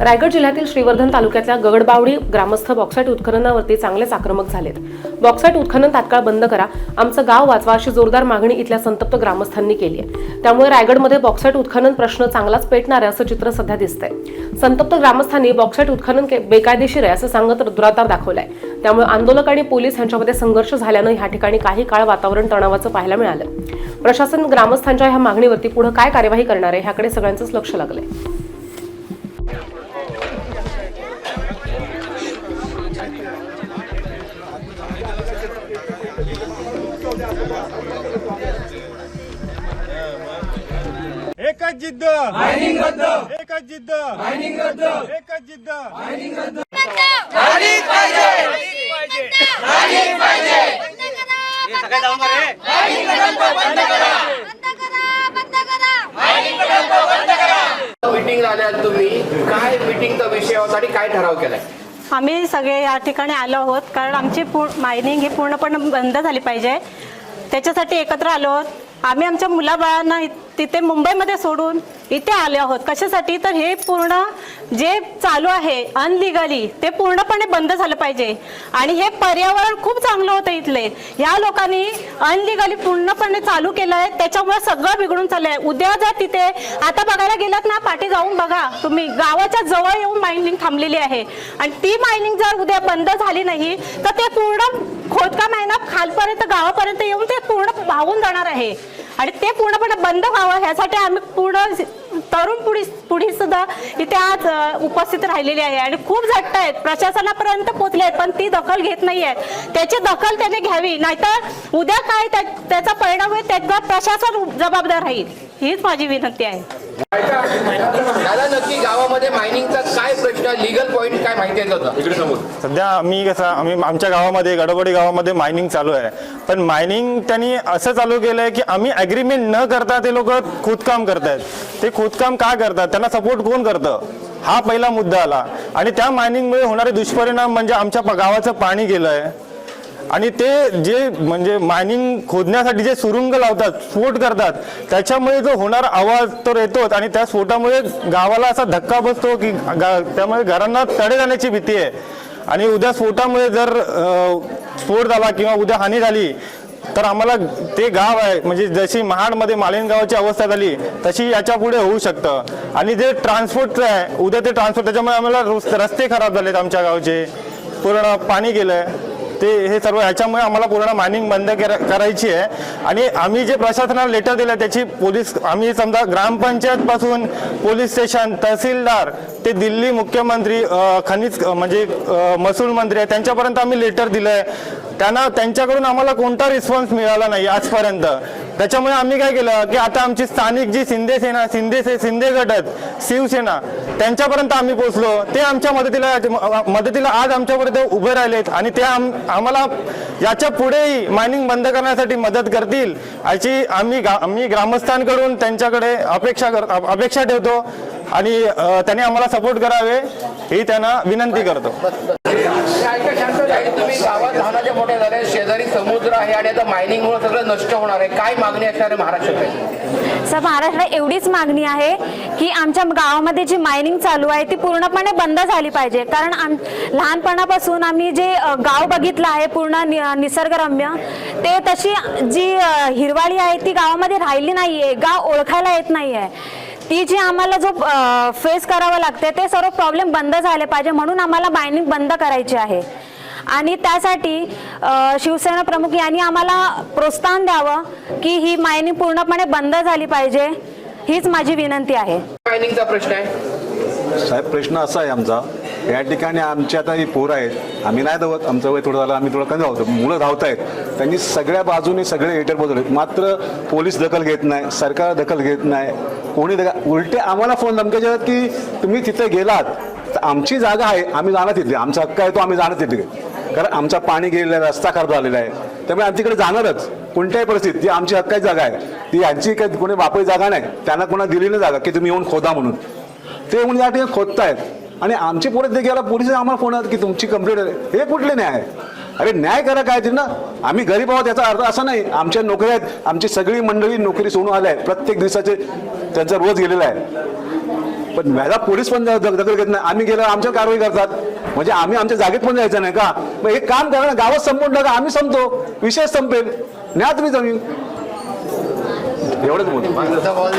रायगड जिल्ह्यातील श्रीवर्धन तालुक्यातल्या गगडबावडी ग्रामस्थ बॉक्साईट उत्खननावरती चांगलेच आक्रमक झालेत. बॉक्साईट उत्खनन तात्काळ बंद करा. आमचं गाव वाचवा अशी जोरदार मागणी इथल्या संतप्त ग्रामस्थांनी केली आहे. त्यामुळे रायगडमध्ये बॉक्साईट उत्खनन प्रश्न चांगलाच पेटणार आहे असं चित्र सध्या दिसतंय. संतप्त ग्रामस्थांनी बॉक्साईट उत्खनन बेकायदेशीर आहे असं सांगत दुरातार दाखवलाय. त्यामुळे आंदोलक आणि पोलीस यांच्यामध्ये संघर्ष झाल्यानं ह्या ठिकाणी काही काळ वातावरण तणावाचं पाहायला मिळालं. प्रशासन ग्रामस्थांच्या ह्या मागणीवरती पुढे काय कार्यवाही करणार आहे ह्याकडे सगळ्यांचंच लक्ष लागलंय. एकच जिद्द. मायनिंग रद्द. एकच जिद्द. मायनिंग रद्द. एकच जिद्द. मायनिंग रद्द. मीटिंग झाल्या तुम्ही. काय मीटिंगचा विषय होता आणि काय ठराव केलाय? आम्ही सगळे या ठिकाणी आलो आहोत कारण आमची मायनिंग ही पूर्णपणे बंद झाली पाहिजे. त्याच्यासाठी एकत्र आलो आहोत. आम्ही आमच्या मुलाबाळांना तिथे मुंबईमध्ये सोडून इथे आले आहोत. कशासाठी? तर हे पूर्ण जे चालू आहे अनलिगली ते पूर्णपणे बंद झालं पाहिजे. आणि हे पर्यावरण खूप चांगलं होतं इथले. ह्या लोकांनी अनलिगली पूर्णपणे चालू केलं आहे. त्याच्यामुळे सगळं बिघडून चाललंय. उद्या जर तिथे आता बघायला गेलात ना पाठी जाऊन बघा. तुम्ही गावाच्या जवळ येऊन मायनिंग थांबलेली आहे. आणि ती मायनिंग जर उद्या बंद झाली नाही तर ते पूर्ण खोदकाम आहे ना खालपर्यंत गावापर्यंत येऊन ते पूर्ण वाहून जाणार आहे. आणि ते पूर्णपणे बंद व्हावं ह्यासाठी आम्ही पूर्ण तरुण पुढी पुढी सुद्धा इथे आज उपस्थित राहिलेली आहे. आणि खूप झट्ट आहेत. प्रशासनापर्यंत पोहोचले आहेत पण ती दखल घेत नाही आहेत. त्याची दखल त्याने घ्यावी. नाहीतर उद्या काय त्या- त्याचा परिणाम होईल त्याचा प्रशासन जबाबदार राहील. हीच माझी विनंती आहे. दादा नक्की गावामध्ये मायनिंगचा काय प्रश्न लिगल पॉईंट काय माहिती आहे होतं इकडे समोर. सध्या आम्ही कसं आम्ही आमच्या गावामध्ये गडबडी गावामध्ये मायनिंग चालू आहे. पण मायनिंग त्यांनी असं चालू केलं आहे की आम्ही ॲग्रीमेंट न करता ते लोक खोदकाम करतायत. ते खोदकाम का करतात? त्यांना सपोर्ट कोण करतं? हा पहिला मुद्दा आला. आणि त्या मायनिंगमुळे होणारे दुष्परिणाम म्हणजे आमच्या प- गावाचं पाणी गेलं आहे आणि ते जे म्हणजे मायनिंग खोदण्यासाठी जे सुरुंग लावतात स्फोट करतात त्याच्यामुळे जो होणारा आवाज तर येतोच आणि त्या स्फोटामुळे गावाला असा धक्का बसतो की गा- त्यामुळे घरांना तडे जाण्याची भीती आहे. आणि उद्या स्फोटामुळे जर स्फोट झाला किंवा उद्या हानी झाली तर आम्हाला ते गाव आहे म्हणजे जशी महाडमध्ये मालिन गावाची अवस्था झाली तशी याच्यापुढे होऊ शकतं. आणि जे ट्रान्सपोर्टचं आहे उद्या ते ट्रान्सपोर्ट त्याच्यामुळे आम्हाला रस्ते खराब झालेत आमच्या गावचे. पूर्ण पाणी गेलं आहे ते हे सर्व ह्याच्यामुळे आम्हाला पूर्ण मायनिंग बंद करायची आहे. आणि आम्ही जे प्रशासनाला लेटर दिलं त्याची पोलीस आम्ही समजा ग्रामपंचायतपासून पोलीस स्टेशन तहसीलदार ते दिल्ली मुख्यमंत्री खनिज म्हणजे महसूल मंत्री आहे त्यांच्यापर्यंत आम्ही लेटर दिलं आहे त्यांना त्यांच्याकडून आम्हाला कोणता रिस्पॉन्स मिळाला नाही आजपर्यंत. त्याच्यामुळे आम्ही काय केलं की आता आमची स्थानिक जी शिंदे सेना शिंदे से- शिंदे गट आहेत शिवसेना त्यांच्यापर्यंत आम्ही पोहोचलो. ते आमच्या मदतीला मदतीला आज आमच्यापर्यंत उभे राहिलेत आणि ते आम आम्हाला याच्या पुढेही मायनिंग बंद करण्यासाठी मदत करतील याची आम्ही गा- आम्ही ग्रामस्थांकडून त्यांच्याकडे अपेक्षा कर अपेक्षा ठेवतो आणि त्यांनी आम्हाला सपोर्ट करावे ही त्यांना विनंती करतो. मोठे झाले शेजारी समुद्र आहे आणि आता मायनिंगमुळे सगळं नष्ट होणार आहे. काय मागणी असणार आहे सर महाराष्ट्राला एवढीच मागणी आहे की आमच्या गावामध्ये जी मायनिंग चालू आहे ती पूर्णपणे बंद झाली पाहिजे. कारण आम लहानपणापासून आम्ही जे गाव बघितलं आहे पूर्ण निसर्गरम्य ते तशी जी हिरवाळी आहे ती गावामध्ये राहिली नाही आहे गाव ओळखायला येत नाही आहे ती जी आम्हाला जो फेस करावं लागते ते सर्व प्रॉब्लेम बंद झाले पाहिजे म्हणून आम्हाला मायनिंग बंद करायची आहे. आणि त्यासाठी शिवसेना प्रमुख यांनी आम्हाला प्रोत्साहन द्यावं की ही मायनिंग पूर्णपणे बंद झाली पाहिजे हीच माझी विनंती आहे. मायनिंगचा प्रश्न आहे. साहेब प्रश्न असा आहे आमचा या ठिकाणी आमची आता ही पोरं आहेत आम्ही नाही धावत आमचं वय थोडं झालं आम्ही थोडं कमी धावतो मुलं धावत आहेत त्यांनी सगळ्या बाजूने सगळे हेटर बदललेत मात्र पोलीस दखल घेत नाही सरकार दखल घेत नाही कोणी दखल उलटे आम्हाला फोन धमक्याचे आहेत की तुम्ही तिथे गेलात तर आमची जागा आहे आम्ही जाणार तिथे आमचा हक्क आहे तो आम्ही जाणार तिथे. कारण आमचा पाणी गेलेला आहे रस्ता खराब झालेला आहे. त्यामुळे आम्ही तिकडे जाणारच. कोणत्याही परिस्थितीत ती आमची हक्काची जागा आहे ती यांची काही कोणी बापाची जागा नाही त्यांना कोणा दिली नाही जागा की तुम्ही येऊन खोदा म्हणून. ते म्हणून या ठिकाणी खोदतायत. आणि आमची पोरं ते गेला पोलीस आम्हाला फोन आला की तुमची कंप्लेंट आहे. हे कुठले न्याय? अरे न्याय करा काय ते ना? आम्ही गरीब आहोत याचा अर्थ असा नाही. आमच्या नोकऱ्या आहेत. आमची सगळी मंडळी नोकरी सोडून आल्या आहेत. प्रत्येक दिवसाचे त्यांचा रोज गेलेला आहे. पण व्याजा पोलीस पण दखल घेत नाही. आम्ही गेलो आमच्या कारवाई करतात. म्हणजे आम्ही आमच्या जागेत पण जायचं नाही का? मग हे काम करा ना गावात संपून टाका आम्ही संपतो. विषय संपेल. न्या तुम्ही जमीन. एवढंच बोलतो